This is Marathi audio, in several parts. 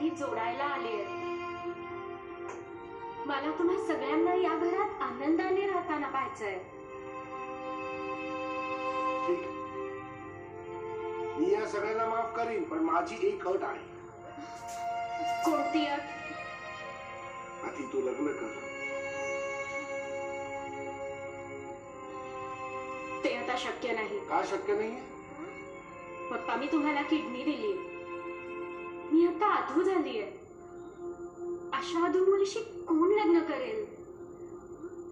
काही जोडायला आले मला तुम्हा सगळ्यांना या घरात आनंदाने राहताना पाहायचंय. ठीक मी या सगळ्यांना माफ करीन पण माझी एक अट आहे. कोणती अट? आधी तू लग्न कर. ते आता शक्य नाही. का शक्य नाहीये? पप्पा मी तुम्हाला किडनी दिली. मी आता आधू झालीय अशा आधू मुलीशी कोण लग्न करेल?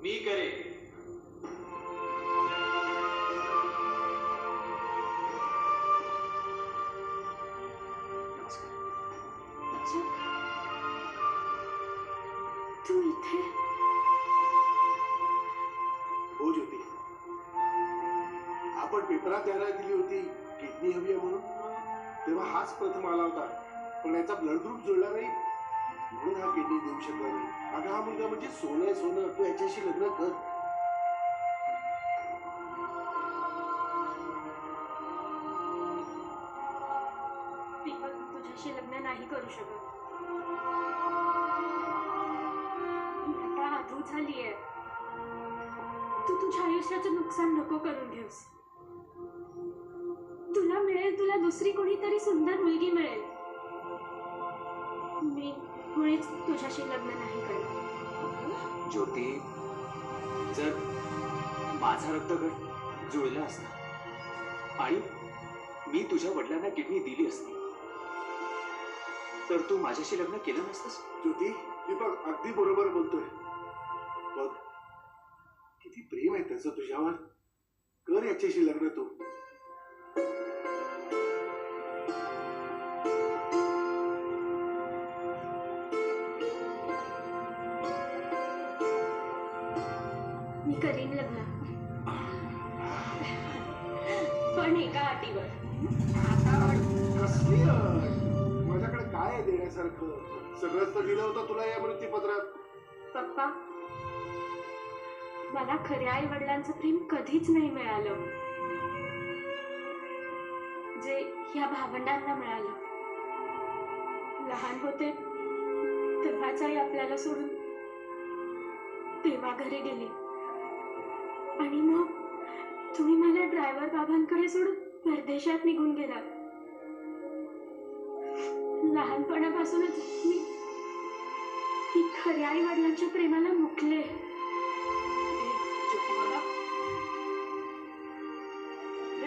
मी करेन. जग, तू इथे? हो ज्योती. आपण पेपरात जाहिरात दिली होती किडनी हवी आहे म्हणून. तेव्हा हाच प्रथम आला होता. पण याचा ब्लड ग्रुप जुळला नाही. म्हणून हा किडनी देऊ शकला नाही. अगं हा मुलगा म्हणजे सोनं आहे सोनं. तू याच्याशी लग्न कर. दीपक मी तुझ्याशी लग्न नाही करू शकत. मी आता आधू झालीय तू तुझ्या आयुष्याचं नुकसान नको करून घेऊस. तुला मिळेल तुला दुसरी कोणीतरी सुंदर मुलगी मिळेल. मुळीच तुझ्याशी लग्न नाही करत ज्योती जर माझा रक्तगट जुळला असता आणि मी तुझ्या वडिलांना किडनी दिली असती तर तू माझ्याशी लग्न केलं नसतंस? ज्योती दीपक अगदी बरोबर बोलतोय. बघ किती प्रेम आहे त्याचं तुझ्यावर. कर याच्याशी लग्न तू. करीन लग्न. पण एका अटीवर कसली अट? माझ्याकडे काय आहे देण्यासारखं? सगळंच तर दिलं होतं तुला या मृत्यूपत्रात. पप्पा मला खऱ्या आई वडिलांचं प्रेम कधीच नाही मिळालं. जे ह्या भावंडांना मिळालं. लहान होते तेव्हाच आई आपल्याला सोडून तेव्हा घरी गेली. आणि मग तुम्ही मला ड्रायव्हर बाबांकडे सोडून परदेशात निघून गेला लहानपणापासूनच मी मी खऱ्या आई वडिलांच्या प्रेमाला मुकले.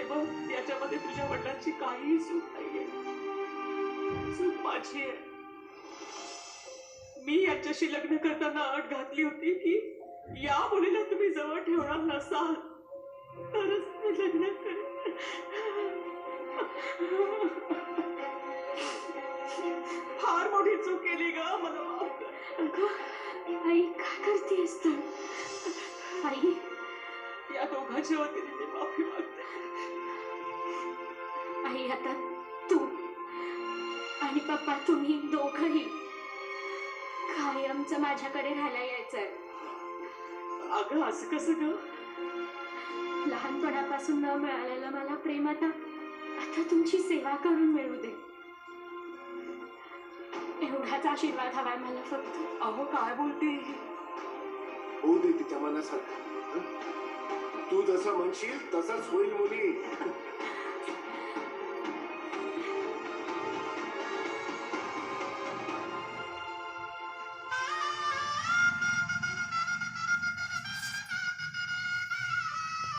बघ याच्यामध्ये तुझ्या वडिलांची काहीही चूक नाहीये. चूक माझी आहे. मी याच्याशी लग्न करताना अट घातली होती की या मुलीला तुम्ही जवळ तरच मी लग्न करेन फार मोठी चूक केली ग मला. अगं आई का करतेस तू? आई? या दोघांच्या वतीने मी माफी मागते. आई आता तू आणि पप्पा तुम्ही दोघही कायमचं माझ्याकडे राहायला यायचंय. अगं असं कसं ग? लहानपणापासून न मिळालेलं मला प्रेम आता आता तुमची सेवा करून मिळू दे. एवढाच आशीर्वाद हवाय मला फक्त. अहो काय बोलते होऊ दे तिच्या मनासारखं. हं? तू जसं म्हणशील तसंच होईल मुली.